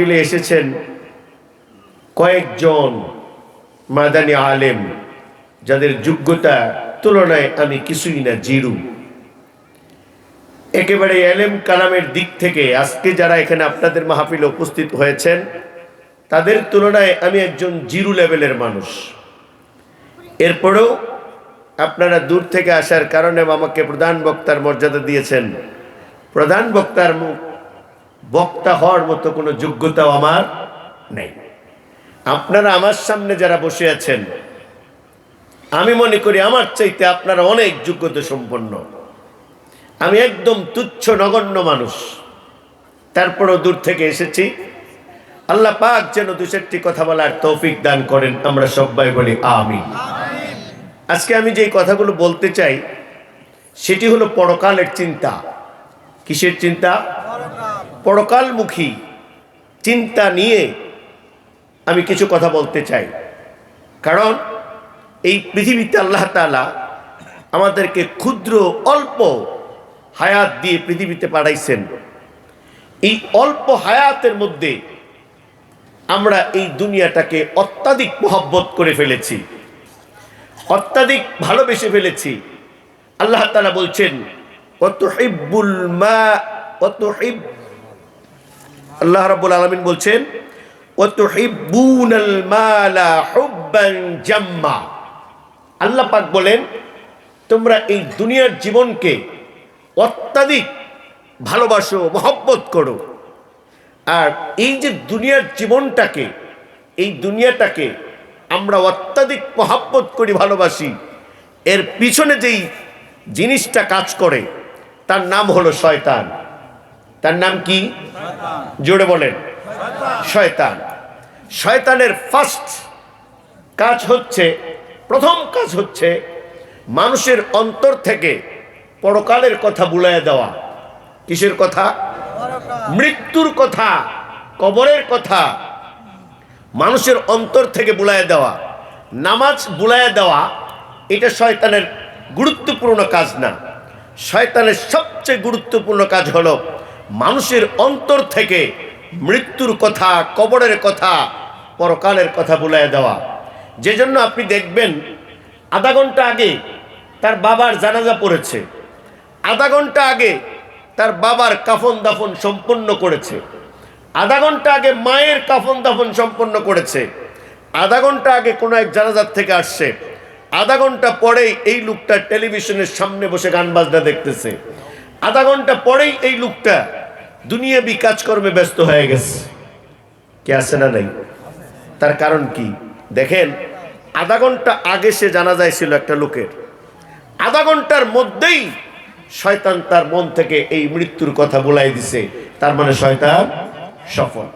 মিলে এসেছেন কয়েকজন মাদানি আলেম, যাদের যোগ্যতা তুলনায় আমি কিছুই না, জিরু। একেবারে এলেম কালামের দিক থেকে আজকে যারা এখানে আপনাদের মাহফিলে উপস্থিত হয়েছেন, তাদের তুলনায় আমি একজন জিরু লেভেলের মানুষ। এরপরেও আপনারা দূর থেকে আসার কারণে আমাকে প্রধান বক্তার মর্যাদা দিয়েছেন। প্রধান বক্তার বক্তা হওয়ার মতো কোনো যোগ্যতাও আমার নেই। আপনারা আমার সামনে যারা বসে আছেন, আমি মনে করি আমার চাইতে আপনারা অনেক যোগ্যতা সম্পন্ন। আমি একদম তুচ্ছ নগণ্য মানুষ। তারপরও দূর থেকে এসেছি। আল্লাহ পাক যেন দু চারটি কথা বলার তৌফিক দান করেন, আমরা সবাই বলি আমি আজকে আমি যেই কথাগুলো বলতে চাই, সেটি হলো পরকালের চিন্তা। কিসের চিন্তা? পরকালমুখী চিন্তা নিয়ে আমি কিছু কথা বলতে চাই। কারণ এই পৃথিবীতে আল্লাহ তালা আমাদেরকে ক্ষুদ্র, অল্প হায়াত দিয়ে পৃথিবীতে পাঠাইছেন। এই অল্প হায়াতের মধ্যে আমরা এই দুনিয়াটাকে অত্যাধিক মহব্বত করে ফেলেছি, অত্যাধিক ভালোবেসে ফেলেছি। আল্লাহ তালা বলছেন কত হিব্বুল মা কত হিব আল্লাহ রাব্বুল আলামিন বলছেন ওয়াতুহিব্বুনাল মালা হুব্বান জাম্মা। আল্লাহ পাক বলেন, তোমরা এই দুনিয়ার জীবনকে অত্যাধিক ভালোবাসো, মহব্বত করো। আর এই যে দুনিয়ার জীবনটাকে, এই দুনিয়াটাকে আমরা অত্যাধিক মহাব্বত করি, ভালোবাসি, এর পিছনে যেই জিনিসটা কাজ করে, তার নাম হলো শয়তান। তার নাম কি? জোরে বলেন। শয়তান। শয়তানের ফার্স্ট কাজ হচ্ছে, প্রথম কাজ হচ্ছে মানুষের অন্তর থেকে পরকালের কথা বুলাইয়া দেওয়া। কিসের কথা? মৃত্যুর কথা, কবরের কথা। মানুষের অন্তর থেকে বুলাইয়া দেওয়া। নামাজ বুলাইয়া দেওয়া, এটা শয়তানের গুরুত্বপূর্ণ কাজ না। শয়তানের সবচেয়ে গুরুত্বপূর্ণ কাজ হলো মানুষের অন্তর থেকে মৃত্যুর কথা, কবরের কথা, পরকালের কথা বুলাইয়া দেওয়া। যে জন্য আপনি দেখবেন, আধা ঘণ্টা আগে তার বাবার জানাজা পড়েছে। আধা ঘণ্টা আগে তার বাবার কাফন দাফন সম্পন্ন করেছে। আধা ঘণ্টা আগে মায়ের কাফন দাফন সম্পন্ন করেছে। আধা ঘণ্টা আগে কোনো এক জানাজার থেকে আসছে। আধা ঘণ্টা পরেই এই লোকটা টেলিভিশনের সামনে বসে গান বাজনা দেখতেছে। আধা ঘণ্টা পরেই এই লোকটা দুনিয়াবি কাজকর্মে ব্যস্ত হয়ে গেছে। কে আছে না নাই? তার কারণ কি? দেখেন, আধা ঘণ্টা আগে সে জানা যায় ছিল একটা লোকের। আধা ঘণ্টার মধ্যেই শয়তান তার মন থেকে এই মৃত্যুর কথা বলাই দিছে। তার মানে শয়তান সফল।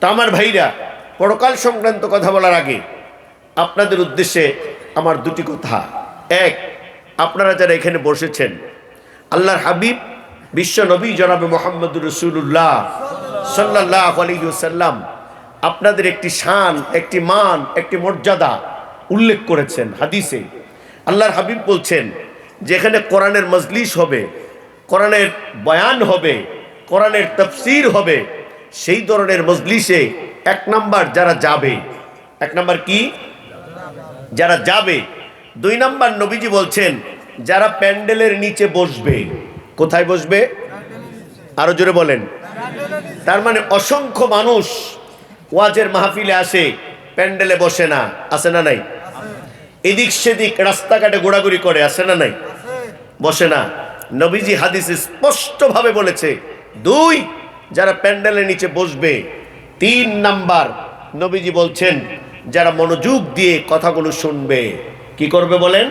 তা আমার ভাইরা, পরকাল সংক্রান্ত কথা বলার আগে আপনাদের উদ্দেশ্যে আমার দুটি কথা। এক, আপনারা যারা এখানে বসেছেন আল্লাহর হাবিব, বিশ্ব নবী জনাবে মোহাম্মদুর রসুল্লাহ সাল্লাহ আলহিউসাল্লাম আপনাদের একটি শান, একটি মান, একটি মর্যাদা উল্লেখ করেছেন হাদিসে। আল্লাহর হাবিব বলছেন, যেখানে কোরআনের মজলিস হবে, কোরআনের বয়ান হবে, কোরআনের তফসির হবে, সেই ধরনের মজলিসে এক নাম্বার যারা যাবে। এক নাম্বার কি? যারা যাবে। দুই নাম্বার নবীজি বলছেন যারা প্যান্ডেলের নিচে বসবে, কোথায় বসবে? আরও জোরে বলেন। তার মানে অসংখ্য মানুষ ওয়াজের মাহফিলে আসে, প্যান্ডেলে বসে না। আসে না নাই? এদিক সেদিক রাস্তাঘাটে ঘোরাঘুরি করে আসে না নাই? বসে না। নবীজি হাদিস স্পষ্টভাবে বলেছে, দুই, যারা প্যান্ডেলের নিচে বসবে, তিন নাম্বার নবীজি বলছেন, যারা মনোযোগ দিয়ে কথাগুলো শুনবে, কি করবে বলেন?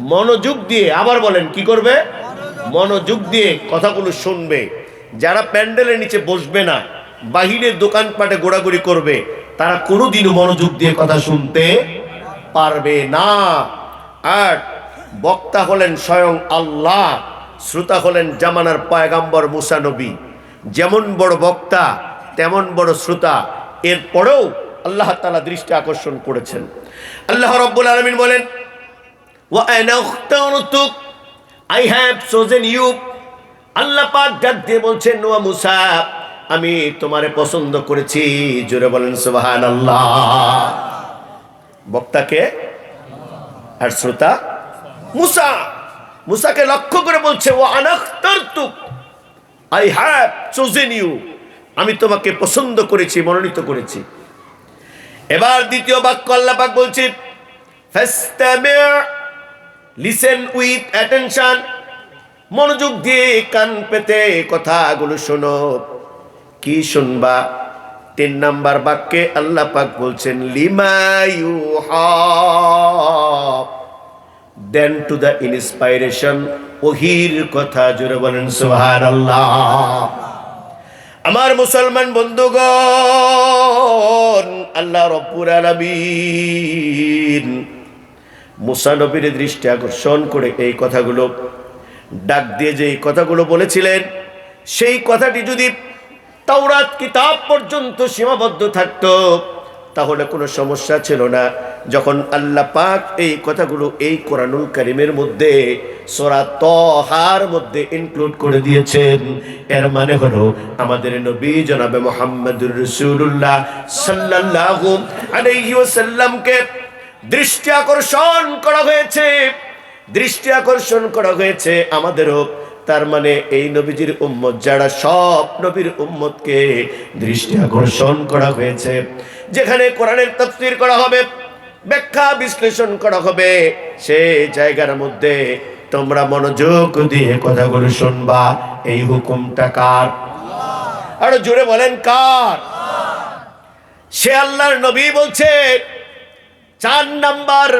মনোযোগ দিয়ে আবার বলেন, কি করবে? মনোযোগ দিয়ে কথাগুলো শুনবে। যারা প্যান্ডেলের নিচে বসবে না, বাহিরে দোকানপাটে ঘোরাঘুরি করবে, তারা কোনোদিনও মনোযোগ দিয়ে কথা শুনতে পারবে না। আর বক্তা হলেন স্বয়ং আল্লাহ, শ্রোতা হলেন জামানার পায়গাম্বর মুসানবী যেমন বড় বক্তা, তেমন বড় শ্রোতা। এরপরেও আল্লাহ তালা দৃষ্টি আকর্ষণ করেছেন। আল্লাহ রব্বুল আলমিন বলেন I have chosen you Allah পাক ডাক দিয়ে বলছেন নোয়া মুসা, আমি তোমারে পছন্দ করেছি। জোরে বলেন সুবাহান আল্লাহ বক্তাকে আর শ্রোতা, মুসা, মুসাকে লক্ষ্য করে বলছে ও আনাক্তর তুক আই হ্যাভ চোজেন ইউ আমি তোমাকে পছন্দ করেছি, মনোনীত করেছি। এবার দ্বিতীয় বাক্য আল্লাহ পাক বলছি লিসেন উইথ অ্যাটেনশন মনোযোগ দিয়ে কান পেতে কথাগুলো শোনো। কি শুনবা? তিন নাম্বার বাক্যে আল্লাহ পাক বলছেন লিমায়ু দেন টু দ্য ইন্সপাইরেশন ওহির কথা জুড়ে বলেন সুহার আল্লাহ আমার মুসলমান বন্ধুগণ, আল্লাহ রব্বুর আলামিন মুসা নবীর দৃষ্টি আকর্ষণ করে এই কথাগুলো, ডাক দিয়ে যে এই কথাগুলো বলেছিলেন, সেই কথাটি যদি তাওরাত কিতাব পর্যন্ত সীমাবদ্ধ থাকতো, তাহলে কোনো সমস্যা ছিল না। যখন আল্লাহ পাক এই কথাগুলো এই কোরআনুল করিমের মধ্যে, সোরা তহার মধ্যে ইনক্লুড করে দিয়েছেন, এর মানে হলো আমাদের নবী জনাবে মোহাম্মদুর রসুল্লাহ সাল্লাল্লাহু আলাইহি ওয়াসাল্লামকে দৃষ্টি আকর্ষণ করা হয়েছে। দৃষ্টি আকর্ষণ করা হয়েছে আমাদেরও তার মানে এই নবীজির উম্মত, যারা সব নবীর উম্মতকে দৃষ্টি আকর্ষণ করা হয়েছে, যেখানে কোরআনের তফসির করা হবে, ব্যাখ্যা বিশ্লেষণ করা হবে, সেই জায়গার মধ্যে তোমরা মনোযোগ দিয়ে কথাগুলো শুনবা। এই হুকুমটা কার? আরও জোরে বলেন, কার? সে আল্লাহর নবী বলছে চার নাম্বার,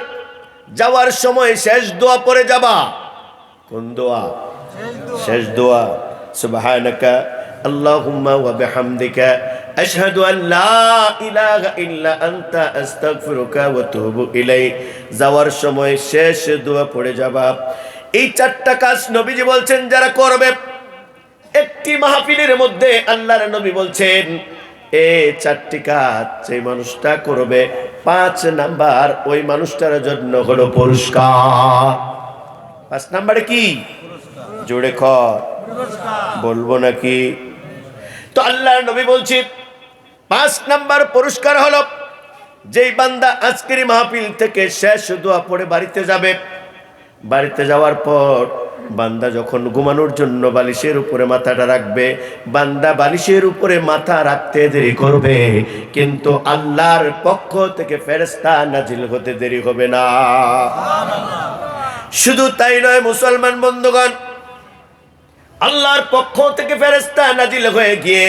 যাওয়ার সময় শেষ দোয়া পরে যাবা। কোন দোয়া? শেষ দোয়া। সুবহানাকা, আল্লাহুম্মা ওয়া বিহামদিকা, আশহাদু আন লা ইলাহা ইল্লা আনতা, আস্তাগফিরুকা ওয়া আতুবু ইলাই যাওয়ার সময় শেষ দোয়া পড়ে যাবা। এই চারটা কাজ নবীজি বলছেন, যারা করবে, একটি মাহফিলের মধ্যে আল্লাহর নবী বলছেন এ চারটি কাজ যে মানুষটা করবে পাঁচ নাম্বার ওই মানুষটার জন্য হলো পুরস্কার। পাঁচ নাম্বারে কি? জোরে খর বলব নাকি? তো আল্লাহ নবী বলছি পাঁচ নাম্বার পুরস্কার হলো যেই বান্দা আজকের মাহফিল থেকে শেষ দোয়া পড়ে বাড়িতে যাবে। বাড়িতে যাওয়ার পর বান্দা যখন ঘুমানোর জন্য বালিশের উপরে মাথাটা রাখবে, বান্দা বালিশের উপরে মাথা রাখতে দেরি করবে, কিন্তু আল্লাহর পক্ষ থেকে ফেরেস্তা নাজিল হতে দেরি হবে না। শুধু তাই নয়, মুসলমান বন্ধুগণ, আল্লাহর পক্ষ থেকে ফেরেস্তা নাজিল হয়ে গিয়ে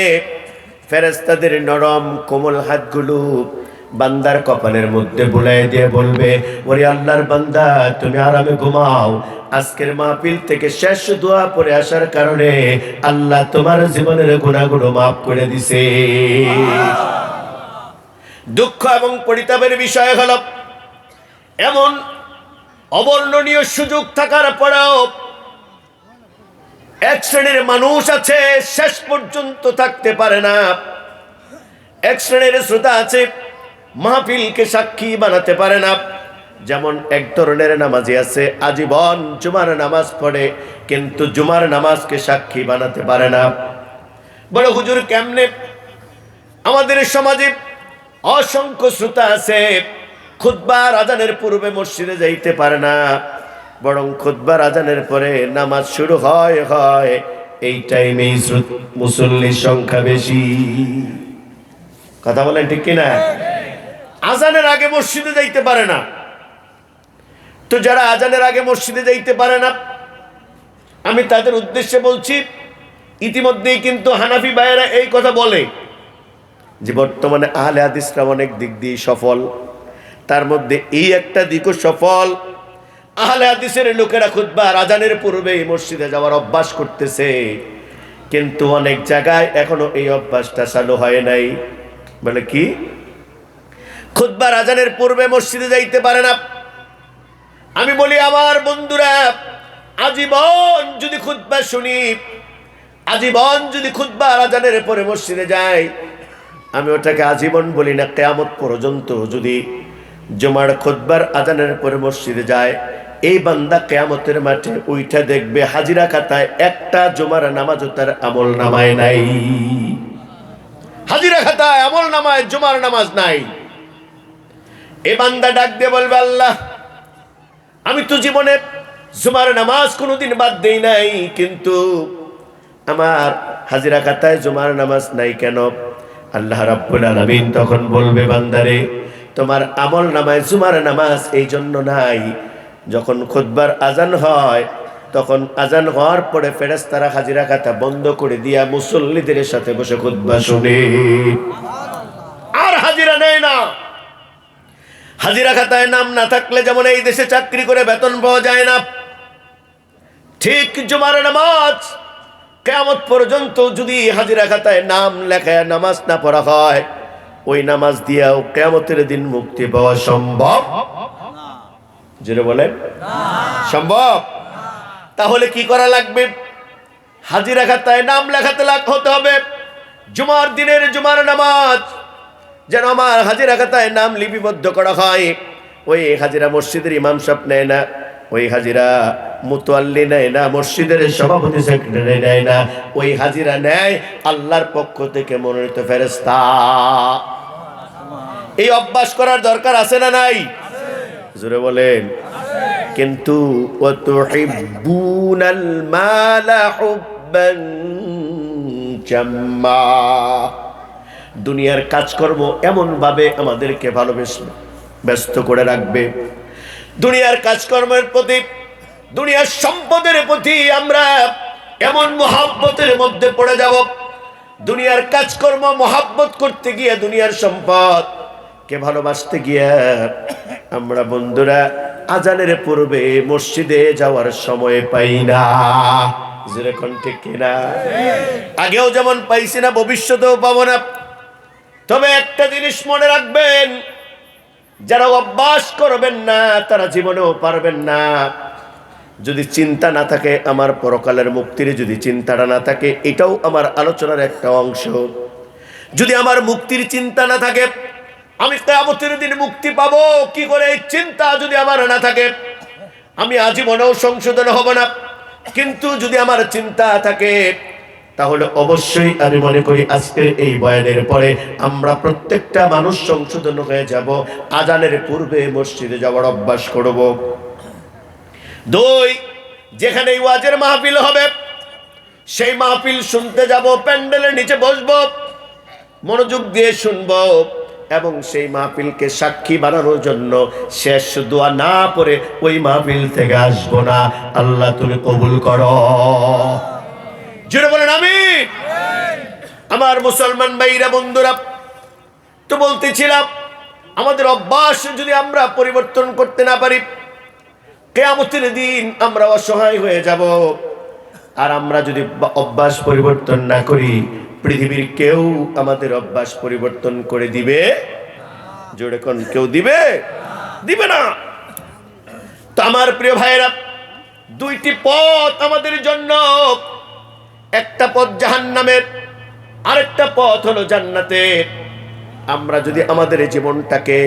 ফেরেস্তাদের নরম কোমল হাতগুলো বান্দার কপালের মধ্যে বুলাই দিয়ে বলবে, ওরে আল্লাহর বান্দা, তুমি আরামে ঘুমাও। আজকের মাহফিল থেকে শেষ দোয়া পরে আসার কারণে আল্লাহ তোমার জীবনের গুণাগুলো মাফ করে দিছে। দুঃখ এবং পরিতাপের বিষয় হল, এমন অবর্ণনীয় সুযোগ থাকার পরেও এক শ্রেণির মানুষ আছে, শেষ পর্যন্ত থাকতে পারে না। এক শ্রেণির শ্রোতা আছে মাহফিলকে সাক্ষী বানাতে পারে না। যেমন এক ধরনের নামাজি আছে, আজীবন জুমার নামাজ পড়ে, কিন্তু জুমার নামাজকে সাক্ষী বানাতে পারে না। বলে, হুজুর, কেমনে? আমাদের সমাজে অসংখ্য শ্রোতা আছে খুদ্বার আজানের পূর্বে মসজিদে যাইতে পারে না। বরং খুদ্বার আজানের পরে নামাজ শুরু হয় হয়, এই টাইমেই মুসল্লির সংখ্যা বেশি। কথা বলেন ঠিক কিনা? আজানের আগে মসজিদে যাইতে পারে না। তো যারা আজানের আগে মসজিদে যাইতে পারে না, আমি তাদের উদ্দেশ্যে বলছি, ইতিমধ্যেই কিন্তু হানাফি ভাইয়েরা এই কথা বলে যে বর্তমানে আহলে হাদিসরা অনেক দিক দিয়ে সফল। তার মধ্যে এই একটা দিকও সফল। আহলে হাদিসের লোকেরা খুদ্া রাজানের পূর্বে এই মসজিদে যাওয়ার অভ্যাস করতেছে। কিন্তু অনেক জায়গায় এখনও এই অভ্যাসটা চালু হয় নাই। বলে কি? খুদ্া রাজানের পূর্বে মসজিদে যাইতে পারে না। আমি বলি, আমার বন্ধুরা, আজীবন যদি খুদ্া শুনি, আজীবন যদি খুদ্া রাজানের পরে মসজিদে যাই, আমি ওটাকে আজীবন বলি না, কেয়ামত পর্যন্ত যদি জমার খুদ্বার আজানের পরে মসজিদে যায়, এই বান্দা কেয়ামতের মাঠে ওইটা দেখবে, হাজিরা খাতায় একটা জমার নামাজও তার আমল নামায় নাই। হাজিরা খাতায় আমল নামায়, জুমার নামাজ নাই। এ বান্দা ডাক দিয়ে বলবে, আল্লাহ, আমি তো জীবনে জুমার নামাজ কোনোদিন বাদ দেই নাই, কিন্তু আমার হাজিরা খাতায় জুমার নামাজ নাই কেন? আল্লাহ রাব্বুল আলামিন তখন বলবে, বান্দারে, তোমার আমল নামায় জুমার নামাজ এই জন্য নাই। যখন খুতবার আজান হয়, তখন আজান হওয়ার পরে ফেরেশতারা হাজিরা খাতা বন্ধ করে দিয়া মুসল্লিদের সাথে বসে খুতবা শুনে আর হাজিরা নেয় না হাজিরা খাতায় নাম না থাকলে যেমন এই দেশে চাকরি করে বেতন পাওয়া যায় না। ঠিক জুমার নামাজ কেমত পর্যন্ত যদি হাজিরা খাতায় নাম লেখায় নামাজ না পড়া হয়, ওই নামাজ দিয়েও কেমতের দিন মুক্তি পাওয়া সম্ভব। যেটা বলেন। সম্ভব। তাহলে কি করা লাগবে? হাজিরা খাতায় নাম লেখাতে লাগ হতে হবে। জুমার দিনের জুমার নামাজ যেন আমার হাজিরা খাতায় নাম লিপিবদ্ধ করা হয়। ওই হাজিরা মসজিদের ইমাম সাহেব নেয় না, ওই হাজিরা মুতোয়াল্লি নেয় না, মসজিদের সভাপতি সেক্রেটারি নেয় না, ওই হাজিরা নেয় আল্লাহর পক্ষ থেকে মনোনীত ফেরেস্তা এই অভ্যাস করার দরকার আছে না নাই? জোরে বলেন। কিন্তু মালা জাম্মা দুনিয়ার কাজকর্ম এমনভাবে আমাদেরকে ভালোবেসে ব্যস্ত করে রাখবে। দুনিয়ার কাজকর্মের প্রতি, দুনিয়ার সম্পদের প্রতি আমরা এমন মহাব্বতের মধ্যে পড়ে যাব। দুনিয়ার কাজকর্ম মহাব্বত করতে গিয়ে দুনিয়ার সম্পদ কে ভালোবাসতে গিয়ে আমরা বন্ধুরা আজানের পূর্বে মসজিদে যাওয়ার সময় পাই না। যেরকম ঠিক কিনা আগেও যেমন পাইছি না, ভবিষ্যতেও পাবো না। তবে একটা জিনিস মনে রাখবেন, যারা অভ্যাস করবেন না, তারা জীবনেও পারবেন না। যদি চিন্তা না থাকে, আমার পরকালের মুক্তির যদি চিন্তাটা না থাকে, এটাও আমার আলোচনার একটা অংশ। যদি আমার মুক্তির চিন্তা না থাকে, আমি কেয়ামতের দিন মুক্তি পাবো, কি করে এই চিন্তা যদি আমার না থাকে? আমি আজীবনেও সংশোধন হব না। কিন্তু যদি আমার চিন্তা থাকে তাহলে অবশ্যই আমি মনে করি আজকের এই বয়ানের পরে আমরা প্রত্যেকটা মানুষ সংশোধন হয়ে যাব, আজানের পূর্বে মসজিদে যাওয়ার অভ্যাস করব। দুই যেখানে ওয়াজের মাহফিল হবে, সেই মাহফিল শুনতে যাব, প্যান্ডেলের নিচে বসবো, মনোযোগ দিয়ে শুনব এবং সেই মাহফিলকে সাক্ষী বানানোর জন্য শেষ দোয়া না পড়ে ওই মাহফিল থেকে আসব না। আল্লাহ তুমি কবুল করো। জুড়ে বলেন আমি আমার মুসলমান ভাইরা, বন্ধুরা, তো বলতেছিলাম, আমাদের অভ্যাস যদি আমরা পরিবর্তন করতে না পারি, কেয়ামতের দিন আমরা অসহায় হয়ে যাব। আর আমরা যদি অভ্যাস পরিবর্তন না করি, পৃথিবীর কেউ আমাদের অভ্যাস পরিবর্তন করে দিবে? জোরে কোন কেউ দিবে? দিবে না। তো আমার প্রিয় ভাইয়েরা, দুইটি পথ আমাদের জন্য। একটা পথ জাহান্নামের, আরেকটা পথ হলো জান্নাতের। আমরা যদি আমাদের জীবনটাকে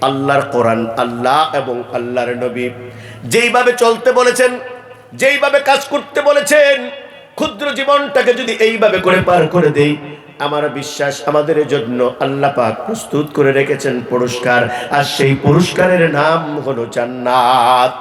আল্লাহর কোরআন, আল্লাহ এবং আল্লাহর নবী যেইভাবে চলতে বলেছেন, যেইভাবে কাজ করতে বলেছেন, ক্ষুদ্র জীবনটাকে যদি এইভাবে করে পার করে দেই, আমার বিশ্বাস আমাদের জন্য আল্লাহ পাক প্রস্তুত করে রেখেছেন পুরস্কার। আর সেই পুরস্কারের নাম হলো জান্নাত।